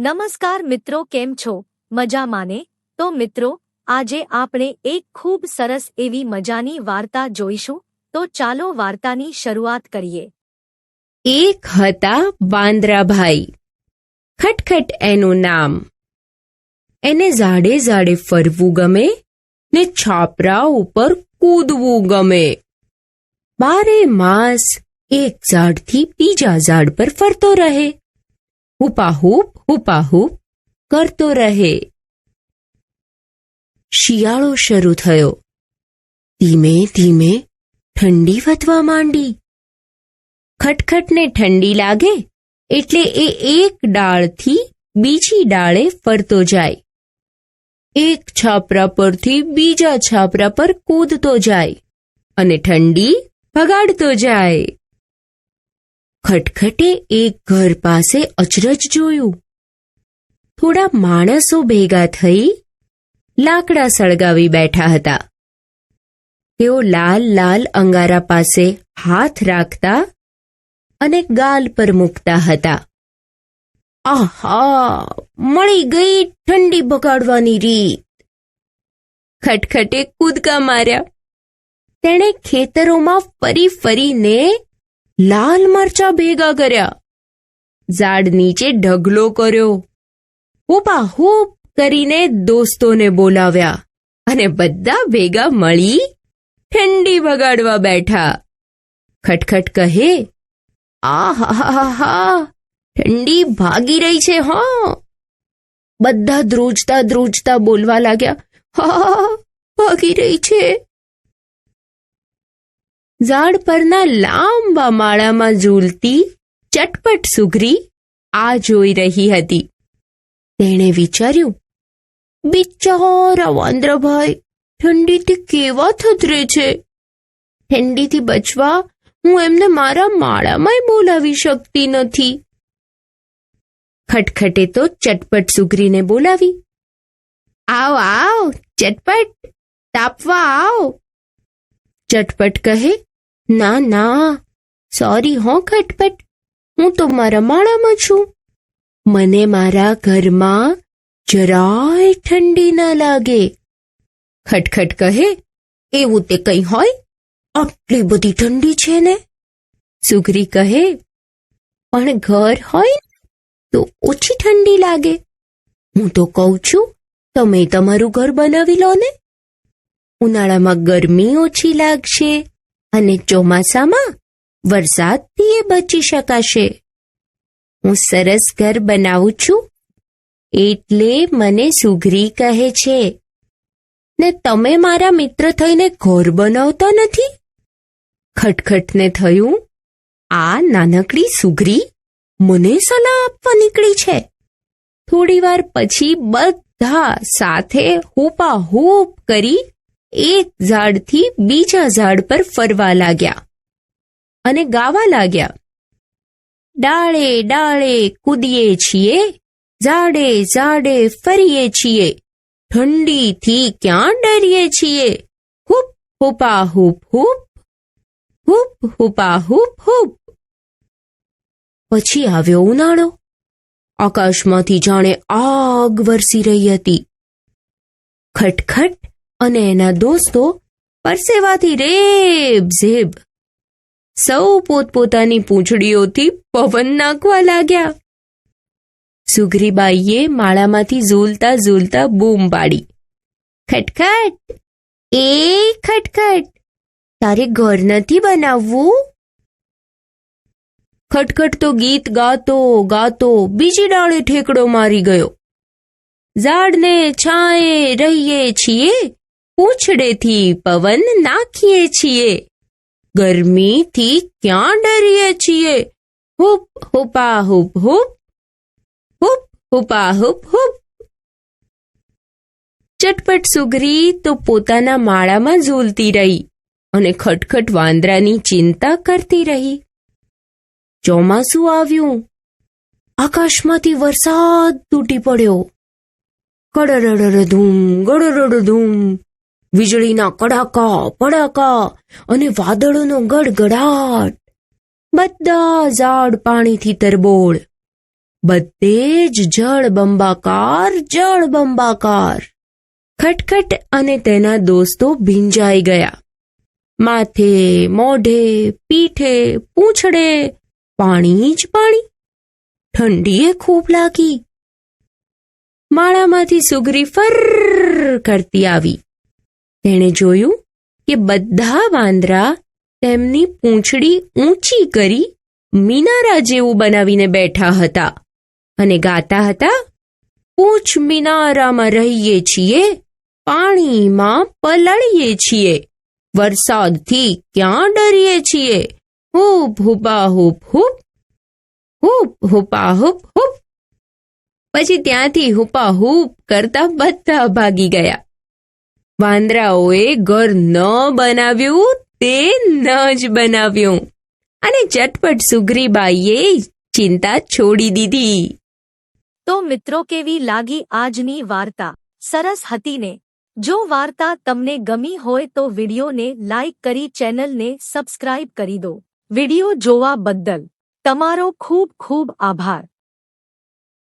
નમસ્કાર મિત્રો, કેમ છો? મજામાં ને તો મિત્રો, આજે આપણે એક ખૂબ સરસ એવી મજાની વાર્તા જોઈશું. તો ચાલો વાર્તાની શરૂઆત કરીએ. એક હતા વાંદરાભાઈ. ખટખટ એનું નામ. એને ઝાડે ઝાડે ફરવું ગમે ને છાપરા ઉપર કૂદવું ગમે. બારે માસ એક ઝાડથી બીજા ઝાડ પર ફરતો રહે. હુપાહૂપ હુપાહૂપ કરતો રહે શિયાળો શરૂ થયો ધીમે ધીમે ઠંડી વધવા માંડી ખટખટને ઠંડી લાગે એટલે એ એક ડાળથી બીજી ડાળે ફરતો જાય। એક છાપરા પરથી બીજા છાપરા પર કૂદતો જાય। અને ઠંડી ભગાડતો જાય ખટખટે એક ઘર પાસે અચરજ જોયું. થોડા માણસો ભેગા થઈ લાકડા સળગાવી બેઠા હતા. તેઓ લાલ લાલ અંગારા પાસે હાથ રાખતા અને ગાલ પર મૂકતા હતા. આહા, મળી ગઈ ઠંડી બગાડવાની રીત. ખટખટે કૂદકા માર્યા. તેણે ખેતરોમાં ફરી ફરીને લાલ મરચા ભેગા કર્યા ઝાડ નીચે ઢગલો કર્યો હુપા હૂપ કરીને દોસ્તોને બોલાવ્યા અને બધા ભેગા મળી ઠંડી વગાડવા બેઠા ખટખટ કહે આ હા હા ઠંડી ભાગી રહી છે હા બધા ધ્રુજતા ધ્રુજતા બોલવા લાગ્યા હા ભાગી રહી છે ઝાડ પરના લાંબા માળામાં ઝૂલતી ચટપટ સુઘરી આ જોઈ રહી હતી. તેણે વિચાર્યું, બિચારા વાંદરાભાઈ, ઠંડીથી કેવા થતરે છે? ઠંડીથી બચવા હું એમને મારા માળામાંય બોલાવી શકતી નથી. ખટખટે તો ચટપટ સુઘરીને બોલાવી, આવ આવ, ચટપટ, તાપવા આવ. ચટપટ કહે ના ના સોરી હો, ખટપટ. હું તો મારા માળામાં છું. મને મારા ઘરમાં જરાય ઠંડી ના લાગે. ખટખટ કહે, એવું તે કંઈ હોય? આટલી બધી ઠંડી છે ને? સુગરી કહે, પણ ઘર હોય તો ઓછી ઠંડી લાગે. હું તો કહું છું, તમે તમારું ઘર બનાવી લો ને. ઉનાળામાં ગરમી ઓછી લાગશે. અને ચોમાસામાં વરસાદથી એ બચી શકાશે. હું સરસ ઘર બનાવું છું, એટલે મને સુઘરી કહે છે. ને તમે મારા મિત્ર થઈને ઘર બનાવતા નથી? ખટખટને થયું, આ નાનકડી સુઘરી મને સલાહ આપવા નીકળી છે. થોડીવાર પછી બધા સાથે હુપા હૂપ કરી એક ઝાડથી બીજા ઝાડ પર ફરવા લાગ્યા અને ગાવા લાગ્યા, ડાળે ડાળે, કૂદીએ છીએ, ઝાડે ઝાડે ફરીએ છીએ, ઠંડીથી ક્યાં ડરીએ છીએ, હુપ, હુપા, હુપ હુપ હુપ, હુપા, હુપ હુપ. પછી આવ્યો ઉનાળો. આકાશમાંથી જાણે આગ વરસી રહી હતી. ખટખટ અને એના દોસ્તો પરસેવાથી રેબ ઝેબ. સૌ પોતપોતાની પૂંછડીઓથી પવન નાખવા લાગ્યા. સુગરીબાઈએ માળામાંથી ઝૂલતા ઝૂલતા બૂમ પાડી. ખટખટ, એ ખટખટ, તારે ઘર નથી બનાવવું? ખટખટ તો ગીત ગાતો ગાતો, બીજી ડાળે ઠેકડો મારી ગયો. ઝાડને છાંયે રહીએ છીએ પૂંછડેથી પવન નાખીએ છીએ. ગરમીથી ક્યાં ડરીએ છીએ? હુપ, હુપા, હુપ હુપ. હુપ, હુપા, હુપ હુપ. ચટપટ સુગરી તો પોતાના માળામાં ઝૂલતી રહી અને ખટખટ વાંદરાની ચિંતા કરતી રહી. ચોમાસું આવ્યું. આકાશમાંથી વરસાદ તૂટી પડ્યો. કડરડ ધૂમ ગડરડ ધૂમ વીજળીના કડાકા, પડાકા અને વાદળોનો ગડગડાટ. બધા ઝાડ પાણીથી તરબોળ. બધે જ જળ બંબાકાર જળ બંબાકાર. ખટખટ અને તેના દોસ્તો ભીંજાઈ ગયા. માથે, મોઢે, પીઠે, પૂંછડે પાણી જ પાણી. ઠંડીએ ખૂબ લાગી. માળામાંથી સુગરી ફર કરતી આવી. તેણે જોયું કે બધા વાંદરા તેમની પૂંછડી ઊંચી કરી મિનારા જેવું બનાવીને બેઠા હતા અને ગાતા હતા, પૂંછ મિનારામાં રહીએ છીએ, પાણીમાં પલળીએ છીએ, વરસાદથી ક્યાં ડરીએ છીએ? હૂપ હુપા હુપ હુપ હુપ હુપા હુપ હુપ. પછી ત્યાંથી હુપા હુપ કરતા બધા ભાગી ગયા. વાંદરાઓએ ઘર ન બનાવ્યું, તે ન જ બનાવ્યું. અને ચટપટ સુગ્રીબાઈએ ચિંતા છોડી દીધી. તો મિત્રો કેવી લાગી આજની વાર્તા? સરસ હતી ને જો વાર્તા તમને ગમી હોય તો વિડીયોને લાઇક કરી ચેનલને સબસ્ક્રાઇબ કરી દો. વીડિયો જોવા બદલ તમારો ખૂબ ખૂબ આભાર.